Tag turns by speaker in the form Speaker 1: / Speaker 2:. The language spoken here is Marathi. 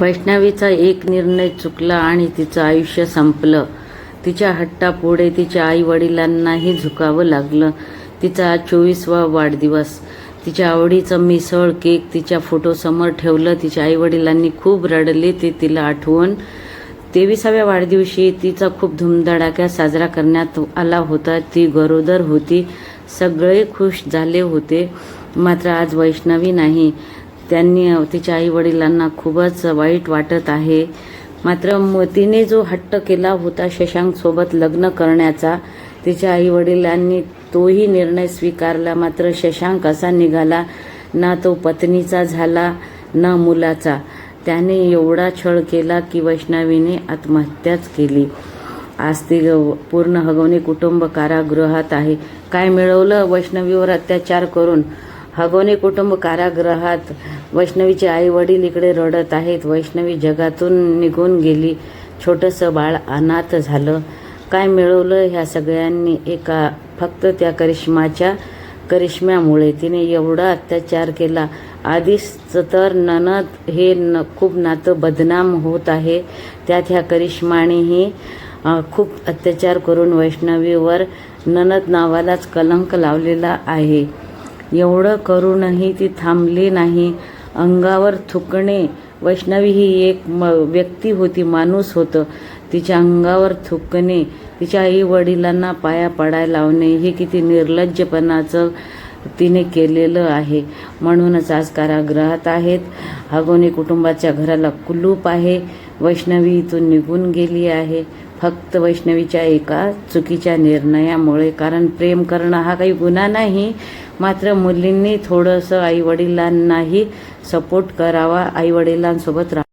Speaker 1: वैष्णवीचा एक निर्णय चुकला आणि तिचं आयुष्य संपलं. तिच्या हट्टापुढे तिच्या आई वडिलांनाही झुकावं लागलं. तिचा आज चोवीसवा वाढदिवस. तिच्या आवडीचं मिसळ केक तिच्या फोटोसमोर ठेवलं. तिच्या आई वडिलांनी खूप रडले ते तिला आठवण तेविसाव्या वाढदिवशी तिचा खूप धुमधडाक्यात साजरा करण्यात आला होता. ती गरोदर होती. सगळे खुश झाले होते. मात्र आज वैष्णवी नाही. त्यांनी तिच्या आई वडिलांना खूपच वाईट वाटत आहे. मात्र म तिने जो हट्ट केला होता शशांकसोबत लग्न करण्याचा तिच्या आई वडिलांनी तोही निर्णय स्वीकारला. मात्र शशांक असा निघाला ना तो पत्नीचा झाला ना मुलाचा. त्याने एवढा छळ केला की वैष्णवीने आत्महत्याच केली. आज ती ग- पूर्ण हगवणे कुटुंब कारागृहात आहे. काय मिळवलं? वैष्णवीवर अत्याचार करून हगवणे कुटुंब कारागृहात वैष्णवीचे आई वडील इकडे रडत आहेत. वैष्णवी जगातून निघून गेली. छोटंसं बाळ अनाथ झालं. काय मिळवलं ह्या सगळ्यांनी? एका फक्त त्या करिश्माच्या करिश्म्यामुळे. तिने एवढा अत्याचार केला. आधीच तर ननद हे न खूप नातं बदनाम होत आहे. त्यात ह्या करिश्मानेही खूप अत्याचार करून वैष्णवीवर ननद नावालाच कलंक लावलेला आहे. एवढं करूनही ती थांबली नाही. अंगावर थुकणे. वैष्णवी ही एक म व्यक्ती होती माणूस होतं. तिच्या अंगावर थुकणे. तिच्या आई वडिलांना पाया पडायला लावणे. हे किती निर्लज्जपणाचं तिने केलेलं आहे. म्हणूनच आज कारागृहात आहेत. हगोनी कुटुंबाच्या घराला कुलूप आहे. वैष्णवी इथून निघून गेली आहे. फक्त वैष्णवीच्या एका चुकीच्या निर्णयामुळे कारण प्रेम करणं हा काही गुन्हा नाही मात्र मुलींनी थोडंसं आईवडिलांनाही सपोर्ट करावा आईवडिलांसोबत राहा